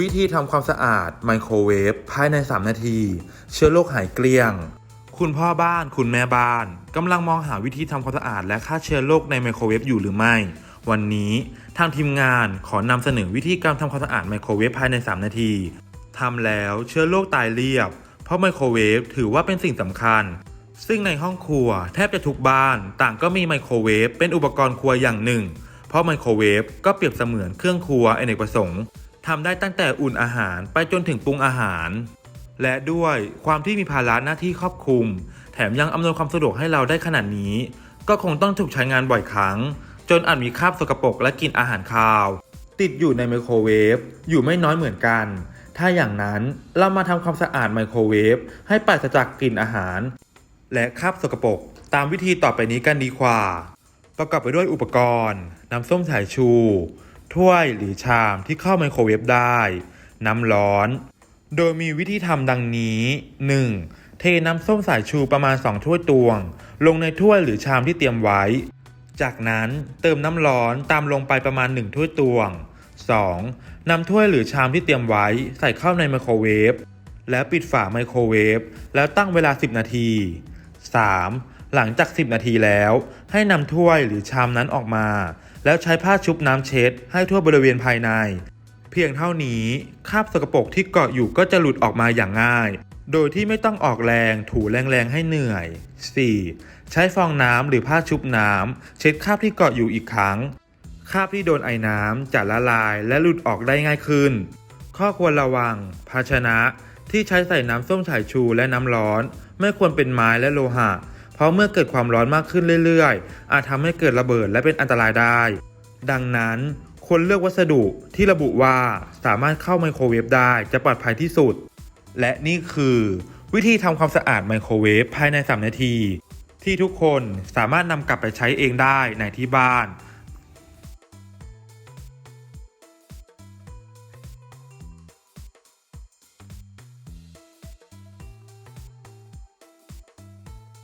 วิธีทำความสะอาดไมโครเวฟภายใน 3 นาที เชื้อโรคหายเกลี้ยง คุณพ่อบ้านคุณแม่บ้านกำลังมองหาวิธีทำความสะอาดและฆ่าเชื้อโรคในไมโครเวฟอยู่หรือไม่ วันนี้ทางทีมงานขอนำเสนอวิธีการทำความสะอาดไมโครเวฟภายใน 3 นาทีทำแล้วเชื้อโรคตายเรียบ เพราะไมโครเวฟถือว่าเป็นสิ่งสำคัญ ซึ่งในห้องครัวแทบจะทุกบ้าน ต่างก็มีไมโครเวฟเป็นอุปกรณ์ครัวอย่างหนึ่ง เพราะไมโครเวฟก็เปรียบเสมือนเครื่องครัวอเนกประสงค์ ทำได้ตั้งแต่อุ่นอาหารไปจนถึงปรุงอาหาร และด้วยความที่มีภาระหน้าที่ครอบคลุม แถมยังอำนวยความสะดวกให้เราได้ขนาดนี้ ก็คงต้องถูกใช้งานบ่อยครั้ง จนอาจมีคราบสกปรกและกลิ่นอาหารคาว ติดอยู่ในไมโครเวฟอยู่ไม่น้อยเหมือนกัน ถ้าอย่างนั้นเรามาทำความสะอาดไมโครเวฟให้ปราศจากกลิ่นอาหาร และคราบสกปรกตามวิธีต่อไปนี้กันดีกว่า ประกอบไปด้วยอุปกรณ์ น้ำส้มสายชู ถ้วยหรือชามที่เข้าไมโครเวฟได้ น้ำร้อน โดยมีวิธีทำดังนี้ 1. เทน้ำส้มสายชูประมาณ 2 ถ้วยตวง ลงในถ้วยหรือชามที่เตรียมไว้ จากนั้นเติมน้ำร้อนตามลงไปประมาณ 1 ถ้วยตวง 2. นำถ้วยหรือชามที่เตรียมไว้ใส่เข้าในไมโครเวฟแล้วปิดฝาไมโครเวฟแล้วตั้งเวลา 10 นาที 3. หลังจาก 10 นาทีแล้ว ให้นำถ้วยหรือชามนั้นออกมา แล้วใช้ผ้าชุบน้ำเช็ดให้ทั่วบริเวณภายใน เพียงเท่านี้คราบสกปรกที่เกาะอยู่ก็จะหลุดออกมาอย่างง่าย โดยที่ไม่ต้องออกแรงถูแรงๆให้เหนื่อย 4. ใช้ฟองน้ำหรือผ้าชุบน้ำเช็ดคราบที่เกาะอยู่อีกครั้งคราบที่โดนไอ้น้ำจะละลายและหลุดออกได้ง่ายขึ้น ข้อควรระวัง ภาชนะที่ใช้ใส่น้ำส้มสายชูและน้ำร้อน ไม่ควรเป็นไม้และโลหะ เพราะเมื่อเกิดความร้อนมากขึ้นเรื่อยๆ อาจทำให้เกิดระเบิดและเป็นอันตรายได้ ดังนั้นควรเลือกวัสดุที่ระบุว่าสามารถเข้าไมโครเวฟได้จะปลอดภัยที่สุด และนี่คือ วิธีทำความสะอาดไมโครเวฟภายใน 3 นาที ที่ทุกคนสามารถนำกลับไปใช้เองได้ในที่บ้าน